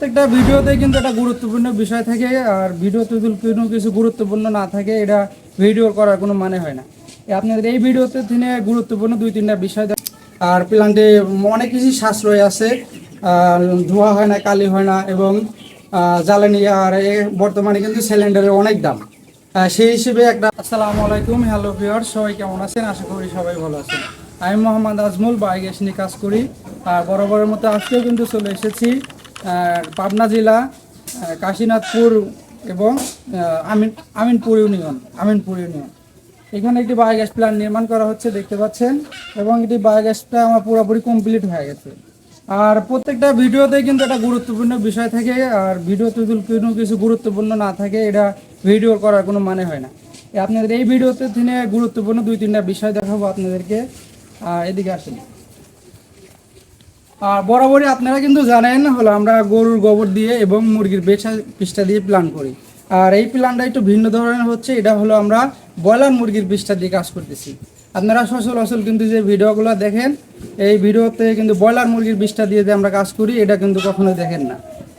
প্রত্যেকটা ভিডিওতে কিন্তু একটা গুরুত্বপূর্ণ বিষয় থাকে, আর ভিডিওতে যদি কোনো কিছু গুরুত্বপূর্ণ না থাকে, এটা ভিডিও করার কোনো মানে হয় না। আপনাদের এই ভিডিওতে তিনি গুরুত্বপূর্ণ দুই তিনটা বিষয় আর প্ল্যান্টে অনেক কিছু সাশ্রয় আছে ধোয়া হয় না, কালি হয় না, এবং জ্বালানি আর বর্তমানে কিন্তু সিলিন্ডারের অনেক দাম। সেই হিসেবে একটা আসসালামু আলাইকুম, হ্যালো ভিওর সবাই কেমন আছেন? আশা করি সবাই ভালো আছেন। আমি মোহাম্মদ আজমুল বাইগেশ নিয়ে কাজ করি, আর বরাবরের মতো আজকেও কিন্তু চলে এসেছি পাবনা জেলা কাশীনাথপুর এবং আমিন, আমিনপুর ইউনিয়ন আমিনপুর ইউনিয়ন। এখানে একটি বায়োগ্যাস প্ল্যান্ট নির্মাণ করা হচ্ছে, দেখতে পাচ্ছেন, এবং এটি বায়োগ্যাসটা আমার পুরোপুরি কমপ্লিট হয়ে গেছে। আর প্রত্যেকটা ভিডিওতে কিন্তু একটা গুরুত্বপূর্ণ বিষয় থাকে, আর ভিডিওতে যদি কোনো কিছু গুরুত্বপূর্ণ না থাকে, এটা ভিডিও করার কোনো মানে হয় না। আপনাদের এই ভিডিওতে তিনি গুরুত্বপূর্ণ দুই তিনটা বিষয় দেখাবো আপনাদেরকে। এদিকে আসেন। আর বরাবরই আপনারা কিন্তু জানেন, হলো আমরা গরুর গোবর দিয়ে এবং মুরগির বেছা পিসটা দিয়ে প্ল্যান করি। আর এই প্ল্যানটা একটু ভিন্ন ধরনের হচ্ছে, এটা হলো আমরা ব্রয়লার মুরগির পিসটা দিয়ে কাজ করতেছি। আপনারা সচরাচর কিন্তু যে ভিডিওগুলো দেখেন, এই ভিডিওতে কিন্তু ব্রয়লার মুরগির বিষটা দিয়ে যে আমরা কাজ করি, এটা কিন্তু কখনো দেখেন না।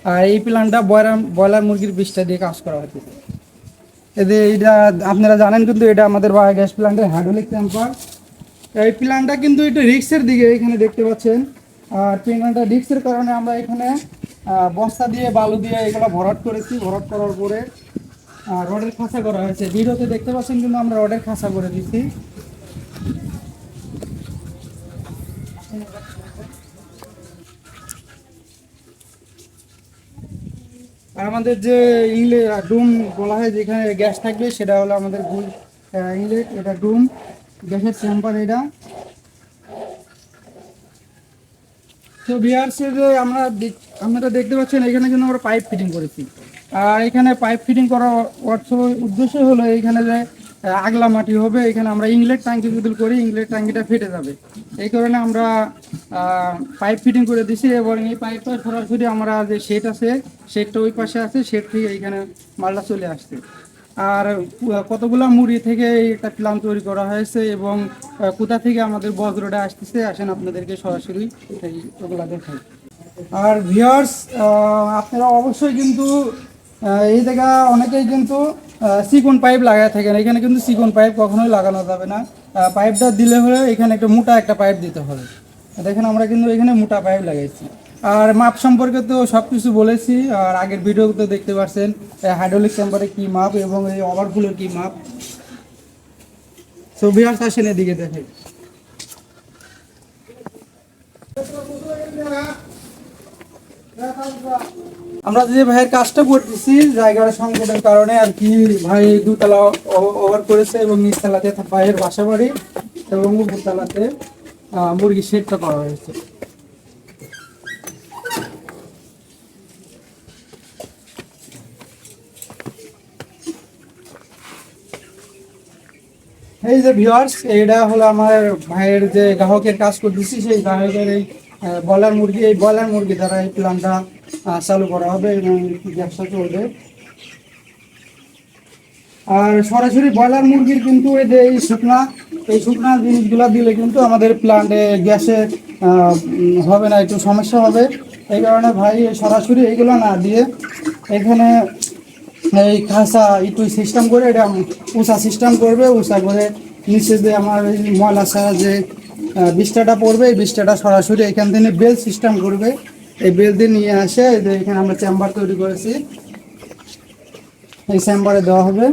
আর এই প্ল্যানটা ব্রয়লার ব্রয়লার মুরগির বিষটা দিয়ে কাজ করা হচ্ছে। এতে এটা আপনারা জানেন কিন্তু এটা আমাদের বায়োগ্যাস প্ল্যান্টের হাইড্রোলিক ট্যাম্পার এই প্ল্যানটা কিন্তু একটু রিক্সের দিকে এখানে দেখতে পাচ্ছেন। আর প্ল্যানটা রিক্সের কারণে আমরা এখানে বস্তা দিয়ে, বালু দিয়ে এগুলো ভরাট করেছি। ভরাট করার পরে রডের খাঁচা করা হয়েছে। ভিডিওতে দেখতে পাচ্ছেন কিন্তু আমরা রডের খাঁচা করে দিচ্ছি আমাদের যে ইংলে ডুম বলা হয়, যেখানে গ্যাস থাকবে, সেটা হলো আমাদের ইংলেট এটা ডুম, গ্যাসের চেম্বার এটা। তো বিয়ার্সের যে আমরা আপনারা দেখতে পাচ্ছেন, এখানে কিন্তু আমরা পাইপ ফিটিং করেছি। আর এখানে পাইপ ফিটিং করার অর্থ, উদ্দেশ্য হলো এখানে যে আগলা মাটি হবে, এখানে আমরা ইংলেট ট্যাঙ্কি যদি করি ইংলেট ট্যাঙ্কিটা ফেটে যাবে। এই কারণে আমরা পাইপ ফিটিং করে দিছি এবং এই পাইপটা সরাসরি আমরা যে শেড আছে শেডটা ওই পাশে আছে শেড থেকে এইখানে মালটা চলে আসছে। আর কতগুলা মুড়ি থেকে একটা প্ল্যান তৈরি করা হয়েছে এবং কোথা থেকে আমাদের বজ্রটা আসতেছে, আসেন আপনাদেরকে সরাসরি এই ওগুলা দেখাই। আর ভিউয়ার্স আপনারা অবশ্যই কিন্তু এই জায়গা অনেকেই কিন্তু সিকন পাইপ লাগায় থাকেন। এখানে কিন্তু সিকন পাইপ কখনোই লাগানো যাবে না। পাইপটা দিলে হলে এখানে একটা মোটা একটা পাইপ দিতে হবে। দেখেন আমরা কিন্তু এখানে মোটা পাইপ লাগাইছি। আর মাপ সম্পর্কে তো সব কিছু বলেছি, আর আগের ভিডিওতে দেখতে পাচ্ছেন হাইড্রোলিক চেম্বারে কি মাপ এবং এই ওভারফুলের কি মাপ। সো আসেন এদিকে দেখেন। আমরা যে ভাইয়ের কাজটা করতেছি, জায়গার সংকটের কারণে আর কি ভাই দুতলা ওভার করেছে এবং নিচতলাতে ভাইয়ের বাসা বাড়ি এবং উপরতলাতে মুরগি শেডটা করা হয়েছে। এই যে ভিউয়ার্স এটা হলো আমার ভাইয়ের যে গ্রাহকের কাজ করতেছি, সেই গ্রাহকের এই বয়লার মুরগি, এই বয়লার মুরগি দ্বারা এই প্ল্যানটা চালু করা হবে এবং ব্যবসা চলবে। আর সরাসরি ব্রয়লার মুরগির কিন্তু এই যে এই শুকনা এই শুকনা জিনিসগুলো দিলে কিন্তু আমাদের প্ল্যান্টে গ্যাসে হবে না, একটু সমস্যা হবে। এই কারণে ভাই সরাসরি এইগুলো না দিয়ে এখানে এই খাসা একটু সিস্টেম করে এটা উষা সিস্টেম করবে উষা করে নিচে যে আমার ময়লা যে আহ, বিষ্ঠাটা পড়বে এই বিষ্ঠাটা সরাসরি এখান থেকে বেল সিস্টেম করবে। এই বেল দিয়ে নিয়ে আসে এখানে আমরা চেম্বার তৈরি করেছি। এই চেম্বারে দেওয়া হবে।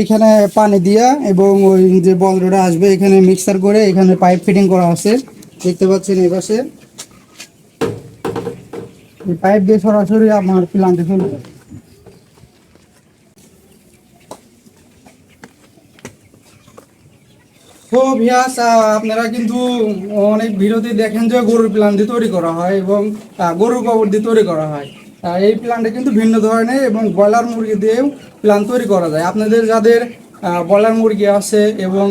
এইখানে পানি দিয়া এবং ওই যে বজ্রটা আসবে এখানে মিক্সার করে এখানে পাইপ ফিটিং করা আছে। দেখতে পাচ্ছেন এই পাশে। পাইপ দিয়ে সরাসরি আমার প্লান্টে ভিয়াস আপনারা কিন্তু অনেক ভিডিওতে দেখেন যে গরুর প্ল্যান দিয়ে তৈরি করা হয় এবং গরুর গোবর দিয়ে তৈরি করা হয়। এই প্ল্যানটা কিন্তু ভিন্ন ধরনের এবং ব্রয়লার মুরগি দিয়েও প্ল্যান তৈরি করা যায়। আপনাদের যাদের ব্রয়লার মুরগি আছে এবং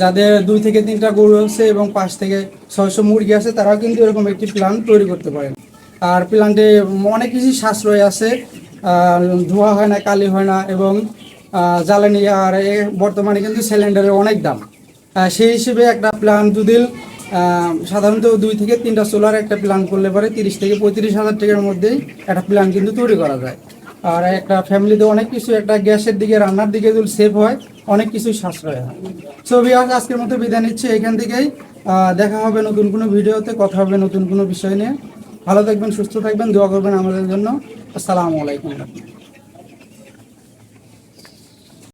যাদের দুই থেকে তিনটা গরু আছে এবং পাঁচ থেকে ছয়শো মুরগি আছে, তারাও কিন্তু এরকম একটি প্ল্যান তৈরি করতে পারেন। আর প্ল্যান্টে অনেক কিছু সাশ্রয় আছে ধোয়া হয় না, কালি হয় না এবং জ্বালানি আর বর্তমানে কিন্তু সিলিন্ডারের অনেক দাম। সেই হিসেবে একটা প্ল্যান দুদিন সাধারণত দুই থেকে তিনটা সোলার একটা প্ল্যান করলে পরে তিরিশ থেকে পঁয়ত্রিশ হাজার টাকার মধ্যেই একটা প্ল্যান কিন্তু তৈরি করা যায়। আর একটা ফ্যামিলিতে অনেক কিছু, একটা গ্যাসের দিকে, রান্নার দিকে যদি সেভ হয়, অনেক কিছুই সাশ্রয় হয়। সো ভিউয়ার্স আজকের মতো বিদায় নিচ্ছে। এখান থেকেই দেখা হবে নতুন কোনো ভিডিওতে, কথা হবে নতুন কোনো বিষয় নিয়ে। ভালো থাকবেন সুস্থ থাকবেন দোয়া করবেন আমাদের জন্য। আসসালামু আলাইকুম।